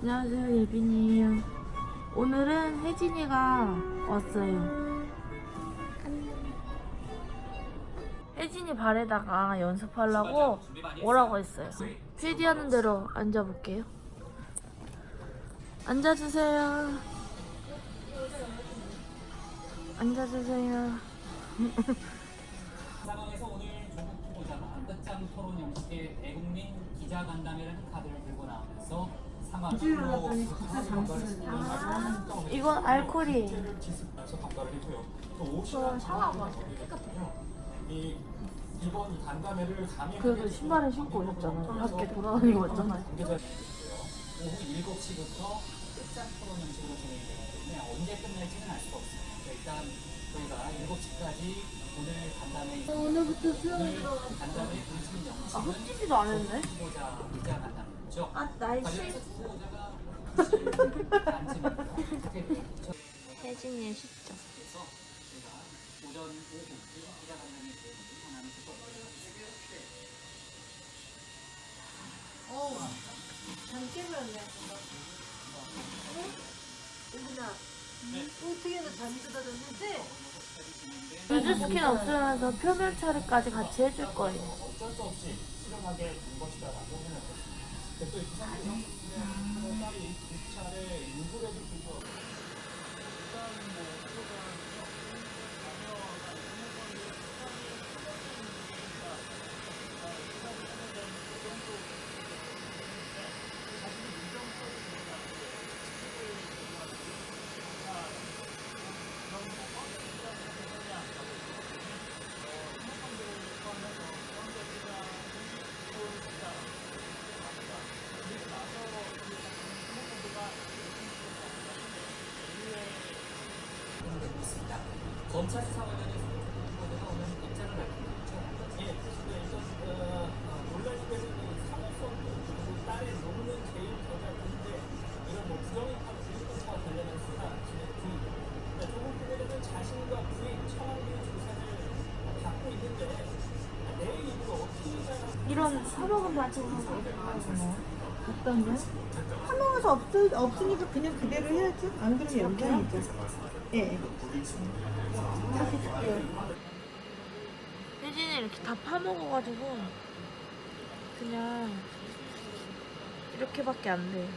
안녕하세요 예빈이에요. 오늘은 혜진이가 왔어요. 혜진이 발에다가 연습하려고 오라고 했어요? PD 하는 대로 앉아볼게요. 앉아주세요. 앉아주세요. 상황에서 오늘 조국 후보자가 끝장 토론 형식의 대국민 기자간담회라는 카드를 들고 나오면서 이건 알코올이에요 평가를 했고요. 또 50만 샤워 이 이번 이 간담회를 감히 그래도 신발을 신고 오셨잖아요 밖에 돌아다니고 왔잖아요 오후 7시부터 끝장 토론 형식으로 진행이 되기 때문에 언제 끝날지는 알 수가 없습니다. 일단 저희가 7시까지 오늘 간담회 오늘부터 수영 오늘 간담회 아안 했네 후보자 기자 간담회죠. 아 날씨. 혜진이의 시점 그래서 제가 오전 오후 기자간담회 대회를 하나는 듣고 루즈 스킨 없으면서 표면 처리까지 같이 해줄 거예요. 어쩔 수 없이 실험하게 된 것이다라고 생각했습니 다. 근데 또이 부산대형 딸이 두 차례 인구에도 불구하고 이런 서로가 맞춰서. 어떤 요 한명에서 없, 없으니까 그냥 그대로 해야죠. 안 그러면 연장이죠. 예. 혜진이 이렇게 다 파먹어가지고 그냥 이렇게밖에 안 돼요.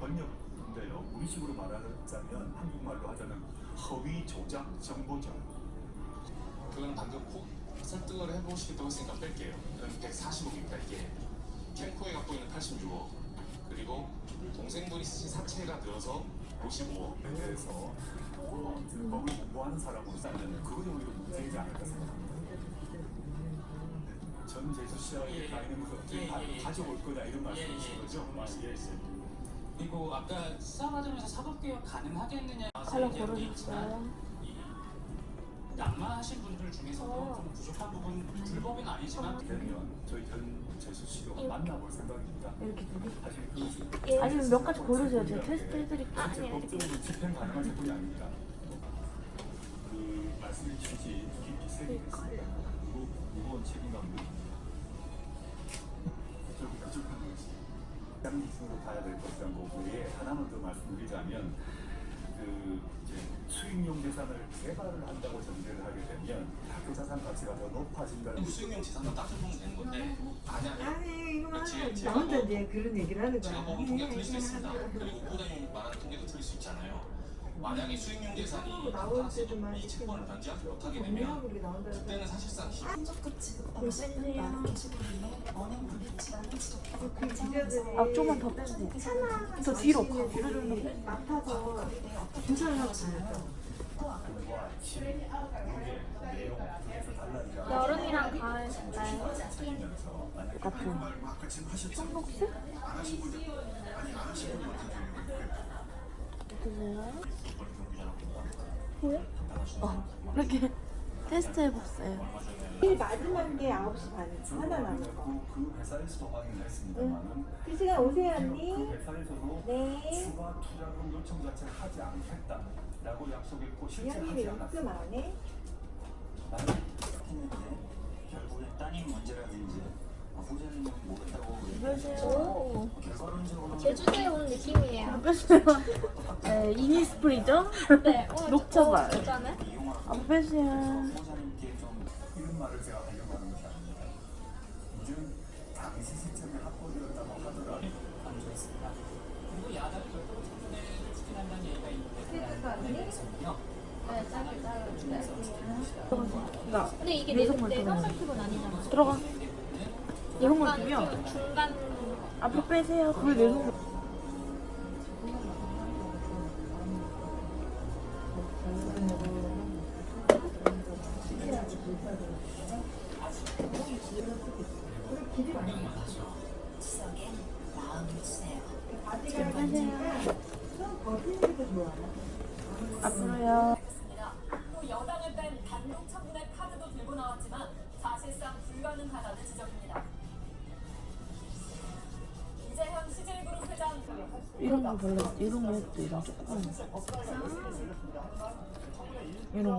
번역인데요. 우리식으로 말하자면 한국말로 하자면 허위 조작 정보 전. 그거는 방금 호, 설득을 해보시겠다고 했으니까 뺄게요. 그럼 145입니다. 이게 캠코에 갖고 있는 86억 그리고 동생분이 쓰신 사채가 들어서 55억 에 대해서 어, 그 법을 공부하는 사람으로서는 그것이 오히려 문제이지 않을까 생각합니다. 네, 전 제주시장에 가 있는 것을 어떻게 가- 가져올 거냐 이런 말씀이신 거죠? 아, 예, 예. 그리고 아까 과정에서 사법개혁 가능하겠느냐 칼라 걸어줬어요. 낙마하신 분들 중에서도 좀 부족한 부분 불법은 아니지만 되면 저희 전 제주시로 만나볼 생각입니다. 이렇게 두 개? 사실 그것이 아니면 몇 가지 고르세요. 제가 테스트 해드릴게요. 실제 법적으로 집행 가능한 제품이 아닙니다. 그 말씀의 취지 깊이 새기겠습니다. 그리고 무거운 책임감을 좀 부족한 것이 양기준으로 봐야 될 것이란 거 외에 하나만 더 말씀드리자면 그 이제 수익용 재산을 개발을 한다고 전제를 하게 되면 학교 자산 가치가 더 높아진다는 수익용 재산만 딱 보면 되는 건데 만약에 아니 이거 제- 나 제가 혼자 뭐- 이제 그런 얘기를 하는 제가 거야. 보면 통계가 틀릴 수 있습니다. 그리고 후보자님 말하는 통계도 틀릴 수 있잖아요. 만약에 수익용 재산이 나올 때도만 이 채권을 변제하지 못하게 되면. 그때는 사실상 계시거든요. 언행 불일치라는 지적이 그 기자들이 아, 좀만 더 빼주세요. 더 뒤로. 뒤로 좀 더. 빼. 맡아서 않는 여름이랑 가을 색깔 면서 만약에 같은 청록색? 어떠세요? 보여? 어 이렇게 테스트 해봤어요. 제일 마지막 게 9시 반 하나 남은 거. 그, 그 회사에서도 확인을 했습니다만은 그 시간 오세요 그 언니. 회사에서도 네. 왜 않았어요. 입금 안 해? 했는데 결국에 따님 문제라든지 제주도에 온 느낌이에요. 이니스프리죠? 네, 녹차발. 나 근데 이게 내, 말 내가. 살피곤 아니잖아. 들어가. 약간 비벼. 좀 중간 앞으로 빼세요. 그걸? 앞으로요. 또 여당을 뺀 단독 청문회 카드도 들고 나왔지만 사실상 불가능하다는 지적입니다. 이런 거 별로 이런 거 했대. 이런 조그만 거. 이런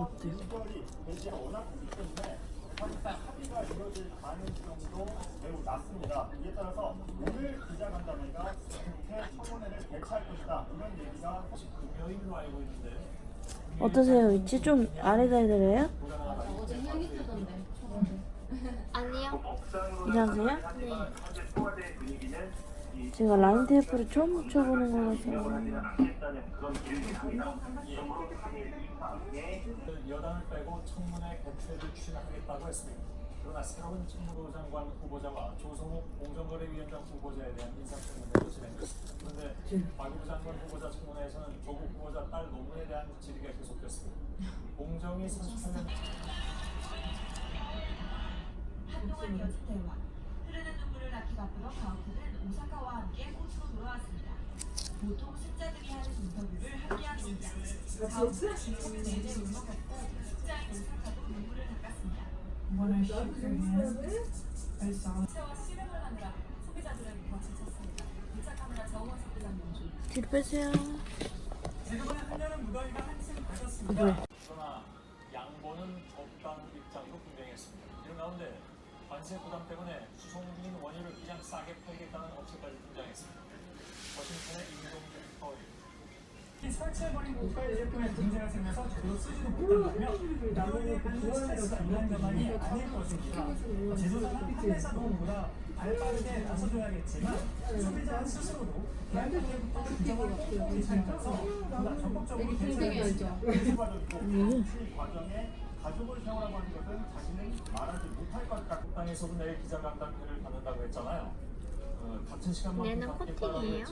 있는데 어떠세요? 위치 좀 아래다 해드려요? 어제. 아니요. 안녕하세요. 제가 라인 테이프를 처음 붙여보는 거라서 그 여당을 빼고 청문회 개최를 추진하겠다고 했습니다. 그러나 새로운 청무부 장관 후보자와 조성욱 공정거래위원장 후보자에 대한 인사청문회도 진행됐습니다. 그런데 박일부 장관 후보자 청문회에서는 조국 후보자 딸 논문에 대한 질의가 계속됐습니다. 공정위 38년 한동안 이어진 대화. 흐르는 눈물을 낚기 바쁘던 가오프는 오사카와 함께 호주로 돌아왔습니다. 보통 승자들이 하는 인터뷰를 함께한 진짜. 가오프는 인터뷰 내내 울먹었고 승자인 오사카도 눈물을 닦았습니다. 세와 씨름을 하느라 소비자들에게 곁을 쳤습니다. 기차 카메라 정원석 부장님. 뒤로 빼세요. 지금은 한여름 무더위가 한층 아, 가졌습니다. 그래. 그러나 양보는 없다는 입장도 분명했습니다. 이런 가운데 관세 부담 때문에 수송중인 원유를 그냥 싸게 팔겠다는 업체까지 등장했습니다. 워싱턴의 임동준 리퍼리 설치해버린 고가의 제품에 문제가 생겨서 제대로 쓰지도 못한다며 관련 스트레스가 있는 것만이 아닐 것입니다. 제조사는 판매사 노무보다 발빠르게 나서줘야겠지만 소비자 스스로도 계약관계부터 규정을 꼼꼼히 살펴서 보다 적극적으로 대처해야겠습니다. 과정이고 실 과정에 가족을 세우라고 하는 것은 자신은 말하지 못할 것 같다. 국방에서도 내일 기자간담회를 갖는다고 했잖아요. 어, 같은 시간만 얘는 코팅이에요?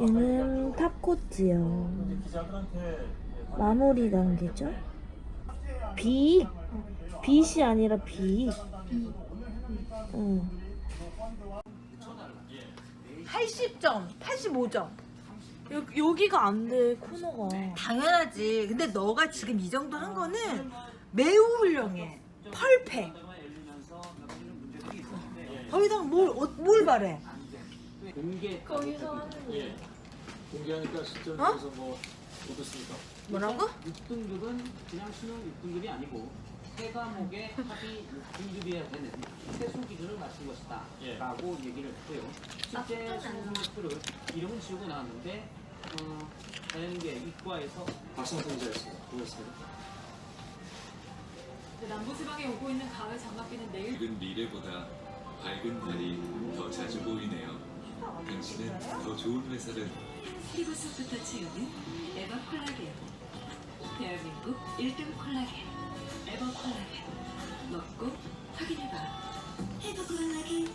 얘는 탑코트요. 기자들한테 마무리 단계죠? 비 빛이 아니라 비. 응. 80점, 85점. 여, 여기가 안 돼 코너가. 당연하지. 근데 너가 지금 이 정도 한 거는 매우 훌륭해. 펄펙. 더 이상 뭘, 어, 뭘 바래? 공개 거기서 하는 일. 공개하니까 실전에서 뭐 어떻습니까? 뭐라고? 6등급은 그냥 수능 6등급이 아니고 세 과목의 합이 6등급이어야 되는 최소 기준을 맞춘 것이다 라고 얘기를 했고요 실제 수능표를 이름은 지우고 나왔는데 어, 자연계 이과에서 박상선자였습니다 고맙습니다 남부지방에 오고 있는 가을 장맛비는 내일 밝은 미래보다 밝은 달이 더 자주 보이네요. 당신은 더 좋은 회사를 피부속부터 치우는 에버 콜라겐 대한민국 1등 콜라겐 에버 콜라겐. 먹고 확인해봐. 에버 콜라겐.